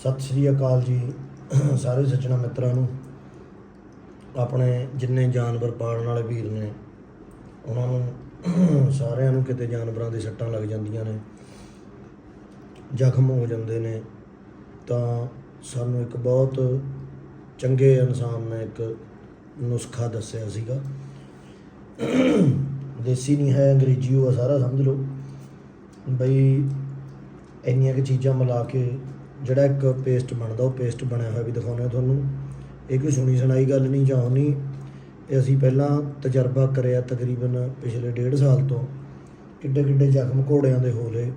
ਸਤਿ ਸ੍ਰੀ ਅਕਾਲ ਜੀ, ਸਾਰੇ ਸੱਜਣਾ ਮਿੱਤਰਾਂ ਨੂੰ। ਆਪਣੇ ਜਿੰਨੇ ਜਾਨਵਰ ਪਾਲਣ ਵਾਲੇ ਵੀਰ ਨੇ, ਉਹਨਾਂ ਨੂੰ ਸਾਰਿਆਂ ਨੂੰ ਕਿਤੇ ਜਾਨਵਰਾਂ ਦੇ ਸੱਟਾਂ ਲੱਗ ਜਾਂਦੀਆਂ ਨੇ, ਜ਼ਖਮ ਹੋ ਜਾਂਦੇ ਨੇ। ਤਾਂ ਸਾਨੂੰ ਇੱਕ ਬਹੁਤ ਚੰਗੇ ਇਨਸਾਨ ਨੇ ਇੱਕ ਨੁਸਖਾ ਦੱਸਿਆ ਸੀਗਾ। ਦੇਸੀ ਨਹੀਂ ਹੈ, ਅੰਗਰੇਜ਼ੀ ਉਹ ਆ, ਸਾਰਾ ਸਮਝ ਲਓ। ਬਈ ਇੰਨੀਆਂ ਕਿ ਚੀਜ਼ਾਂ ਮਿਲਾ ਕੇ ਜਿਹੜਾ ਇੱਕ ਪੇਸਟ ਬਣਦਾ, ਉਹ ਪੇਸਟ ਬਣਿਆ ਹੋਇਆ ਵੀ ਦਿਖਾਉਂਦੇ ਆ ਤੁਹਾਨੂੰ। ਇਹ ਕੋਈ ਸੁਣੀ ਸੁਣਾਈ ਗੱਲ ਨਹੀਂ ਜਾਂ ਨਹੀਂ। ਇਹ ਅਸੀਂ ਪਹਿਲਾਂ ਤਜਰਬਾ ਕਰਿਆ ਤਕਰੀਬਨ ਪਿਛਲੇ ਡੇਢ ਸਾਲ ਤੋਂ। ਕਿੱਡੇ ਕਿੱਡੇ ਜ਼ਖਮ ਘੋੜਿਆਂ ਦੇ ਹੋ ਲਏ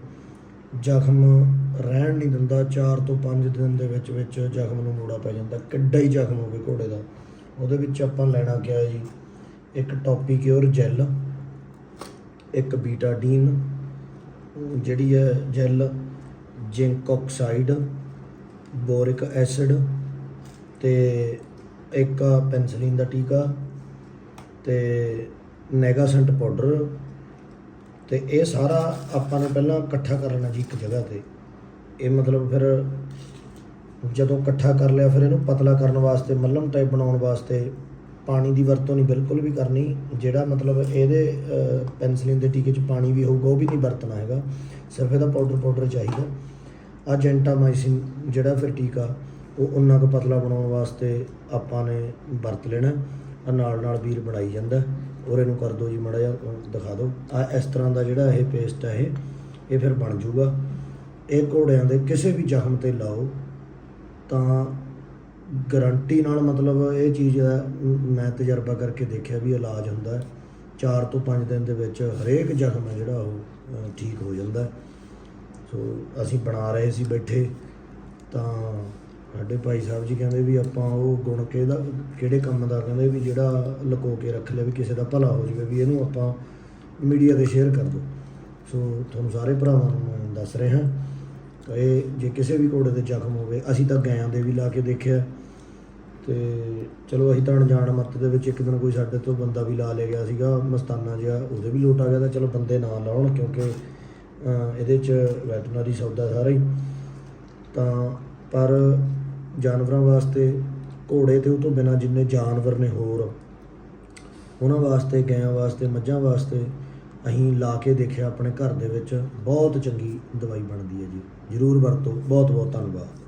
ਜ਼ਖਮ ਰਹਿਣ ਨਹੀਂ ਦਿੰਦਾ 4 ਤੋਂ 5 ਦਿਨ ਦੇ ਵਿੱਚ ਵਿੱਚ ਜ਼ਖਮ ਨੂੰ ਮੋੜਾ ਪੈ ਜਾਂਦਾ। ਕਿੱਡਾ ਹੀ ਜ਼ਖਮ ਹੋਵੇ ਘੋੜੇ ਦਾ। ਉਹਦੇ ਵਿੱਚ ਆਪਾਂ ਲੈਣਾ ਕਿਆ ਜੀ? ਇੱਕ ਟੌਪੀਕਿਓਰ ਜੈਲ ਇੱਕ ਬੀਟਾਡੀਨ ਜਿਹੜੀ ਹੈ gel zinc oxide, boric acid ਤੇ ਇੱਕ ਪੈਨਸਲਿਨ ਦਾ ਟੀਕਾ ਤੇ ਨੈਗਾਸੈਂਟ ਪਾਊਡਰ ਤੇ ਇਹ ਸਾਰਾ ਆਪਾਂ ਨੇ ਪਹਿਲਾਂ ਇਕੱਠਾ ਕਰ ਲੈਣਾ ਜੀ ਇੱਕ ਜਗ੍ਹਾ ਤੇ। ਇਹ ਮਤਲਬ ਫਿਰ ਜਦੋਂ ਇਕੱਠਾ ਕਰ ਲਿਆ ਫਿਰ ਇਹਨੂੰ ਪਤਲਾ ਕਰਨ ਵਾਸਤੇ, ਮੱਲਮ ਟਾਈਪ ਬਣਾਉਣ ਵਾਸਤੇ ਪਾਣੀ ਦੀ ਵਰਤੋਂ ਨਹੀਂ, ਬਿਲਕੁਲ ਵੀ ਕਰਨੀ। ਜਿਹੜਾ ਮਤਲਬ ਇਹਦੇ ਪੈਨਸਲਿਨ ਦੇ ਟੀਕੇ 'ਚ ਪਾਣੀ ਵੀ ਹੋਊਗਾ, ਉਹ ਵੀ ਨਹੀਂ ਵਰਤਣਾ ਹੈਗਾ। ਸਿਰਫ ਇਹਦਾ ਪਾਊਡਰ ਪਾਊਡਰ ਚਾਹੀਦਾ। ਆ ਜੈਂਟਾਮਾਈਸਿਨ ਜਿਹੜਾ ਫਿਰ ਟੀਕਾ ਉਹ ਉਹਨਾਂ ਕੁ ਪਤਲਾ ਬਣਾਉਣ ਵਾਸਤੇ ਆਪਾਂ ਨੇ ਵਰਤ ਲੈਣਾ। ਆ ਨਾਲ ਨਾਲ ਵੀਰ ਬਣਾਈ ਜਾਂਦਾ। ਔਰ ਇਹਨੂੰ ਕਰ ਦਿਓ ਜੀ ਮੜਾ ਜਿਹਾ ਦਿਖਾ ਦਿਓ ਆ ਇਸ ਤਰ੍ਹਾਂ ਦਾ ਜਿਹੜਾ ਇਹ ਪੇਸਟ ਹੈ ਇਹ ਇਹ ਫਿਰ ਬਣ ਜਾਊਗਾ। ਇਹ ਘੋੜਿਆਂ ਦੇ ਕਿਸੇ ਵੀ ਜ਼ਖਮ ਤੇ ਲਾਓ, ਤਾਂ ਗਾਰੰਟੀ ਨਾਲ ਮਤਲਬ ਇਹ ਚੀਜ਼ ਦਾ ਮੈਂ ਤਜਰਬਾ ਕਰਕੇ ਦੇਖਿਆ ਵੀ ਇਲਾਜ ਹੁੰਦਾ। ਹੈ 4 ਤੋਂ 5 ਦਿਨ ਦੇ ਵਿੱਚ ਹਰੇਕ ਜ਼ਖਮ ਹੈ ਜਿਹੜਾ ਉਹ ਠੀਕ ਹੋ ਜਾਂਦਾ। ਸੋ ਅਸੀਂ ਬਣਾ ਰਹੇ ਸੀ ਬੈਠੇ। ਤਾਂ ਸਾਡੇ ਭਾਈ ਸਾਹਿਬ ਜੀ ਕਹਿੰਦੇ ਵੀ ਆਪਾਂ ਉਹ ਗੁਣ ਕਿਹਦਾ ਕਿਹੜੇ ਕੰਮ ਦਾ ਕਹਿੰਦੇ ਵੀ ਜਿਹੜਾ ਲੁਕੋ ਕੇ ਰੱਖ ਲਿਆ ਵੀ ਕਿਸੇ ਦਾ ਭਲਾ ਹੋ ਜਾਵੇ, ਵੀ ਇਹਨੂੰ ਆਪਾਂ ਮੀਡੀਆ ਤੇ ਸ਼ੇਅਰ ਕਰ ਦਿਓ ਸੋ ਤੁਹਾਨੂੰ ਸਾਰੇ ਭਰਾਵਾਂ ਨੂੰ ਮੈਂ ਦੱਸ ਰਿਹਾ। ਹਾਂ ਇਹ ਜੇ ਕਿਸੇ ਵੀ ਘੋੜੇ ਤੇ ਜ਼ਖਮ ਹੋਵੇ, ਅਸੀਂ ਤਾਂ ਗਾਇਆਂ ਦੇ ਵੀ ਲਾ ਕੇ ਦੇਖਿਆ। ਤੇ ਚਲੋ ਅਸੀਂ ਤਾਂ ਅਣਜਾਣ ਮੱਤ ਦੇ ਵਿੱਚ ਇੱਕ ਦਿਨ ਕੋਈ ਸਾਡੇ ਤੋਂ ਬੰਦਾ ਵੀ ਲਾ ਲੈ ਗਿਆ ਸੀਗਾ, ਮਸਤਾਨਾ ਜਿਹਾ, ਉਹਦੇ ਵੀ ਲੋਟ ਆ ਗਿਆ ਤਾਂ ਚਲੋ ਬੰਦੇ ਨਾ ਲਾਉਣ, ਕਿਉਂਕਿ ਇਹਦੇ ਚ ਵੈਟਰਨਰੀ ਸੌਦਾ ਸਾਰਾ ਹੀ। ਤਾਂ ਪਰ ਜਾਨਵਰਾਂ ਵਾਸਤੇ ਘੋੜੇ ਤੇ ਉਹ ਤੋਂ ਬਿਨਾ ਜਿੰਨੇ ਜਾਨਵਰ ਨੇ ਹੋਰ, ਉਹਨਾਂ ਵਾਸਤੇ, ਗਾਇਆਂ ਵਾਸਤੇ, ਮੱਝਾਂ ਵਾਸਤੇ ਅਸੀਂ ਲਾ ਕੇ ਦੇਖਿਆ ਆਪਣੇ ਘਰ ਦੇ ਵਿੱਚ ਬਹੁਤ ਚੰਗੀ ਦਵਾਈ ਬਣਦੀ ਹੈ ਜੀ। ਜਰੂਰ ਵਰਤੋ। ਬਹੁਤ ਬਹੁਤ ਧੰਨਵਾਦ।